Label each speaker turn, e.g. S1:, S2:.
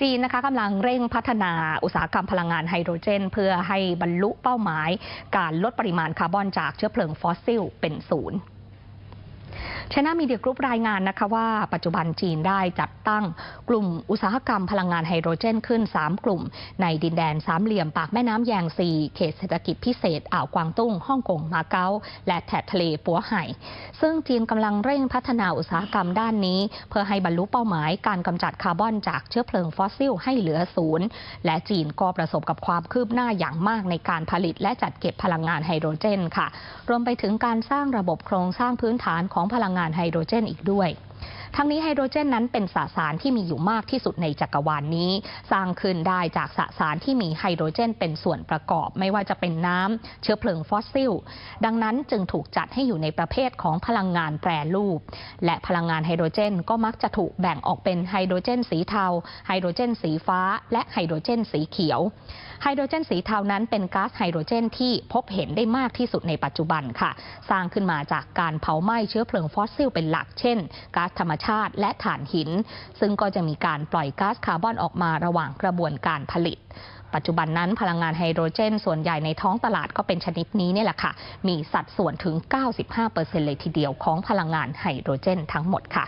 S1: จีนนะคะกำลังเร่งพัฒนาอุตสาหกรรมพลังงานไฮโดรเจน เพื่อให้บรรลุเป้าหมาย การลดปริมาณคาร์บอนจากเชื้อเพลิงฟอสซิลเป็นศูนย์ ชนะมีเดียกรุ๊ปรายงานนะคะว่าปัจจุบันจีนได้จัดตั้งกลุ่มอุตสาหกรรมพลังงานไฮโดรเจนขึ้น 3 กลุ่ม ในดินแดนสามเหลี่ยมปากแม่น้ำแยงซี เขตเศรษฐกิจพิเศษ อ่าวกวางตุ้งฮ่องกงมาเก๊า และแถบทะเลปัวไห่ ซึ่งจีนกำลังเร่งพัฒนาอุตสาหกรรมด้านนี้ เพื่อให้บรรลุเป้าหมายการกำจัดคาร์บอนจากเชื้อเพลิงฟอสซิลให้เหลือศูนย์และจีนก็ประสบกับความคืบหน้าอย่างมากในการผลิต และจัดเก็บพลังงานไฮโดรเจนค่ะ รวมไปถึงการสร้างระบบโครงสร้างพื้นฐานของพลังงานไฮโดรเจนอีกด้วย ทั้งนี้ไฮโดรเจนนั้นเป็นสสารที่มีอยู่มากที่สุดในจักรวาลนนี้ สร้างขึ้นได้จากสสารที่มีไฮโดรเจนเป็นส่วนประกอบ ไม่ว่าจะเป็นน้ำเชื้อเพลิงฟอสซิล ดังนั้นจึงถูกจัดให้อยู่ในประเภทของพลังงานแปรรูป และพลังงานไฮโดรเจนก็มักจะถูกแบ่งออกเป็นไฮโดรเจนสีเทา ไฮโดรเจนสีฟ้า และไฮโดรเจนสีเขียว ไฮโดรเจนสีเทานั้นเป็นก๊าซไฮโดรเจนที่พบเห็นได้มากที่สุดในปัจจุบันค่ะ สร้างขึ้นมาจากการเผาไหม้เชื้อเพลิงฟอสซิลเป็นหลัก เช่นก๊าซธรรมชาติ และถ่านหิน ซึ่งก็จะมีการปล่อยก๊าซคาร์บอนออกมาระหว่างกระบวนการผลิต ปัจจุบันนั้นพลังงานไฮโดรเจน ส่วนใหญ่ในท้องตลาดก็เป็นชนิดนี้นี่แหละค่ะ มีสัดส่วนถึง 95%เลยทีเดียวของพลังงานไฮโดรเจนทั้งหมดค่ะ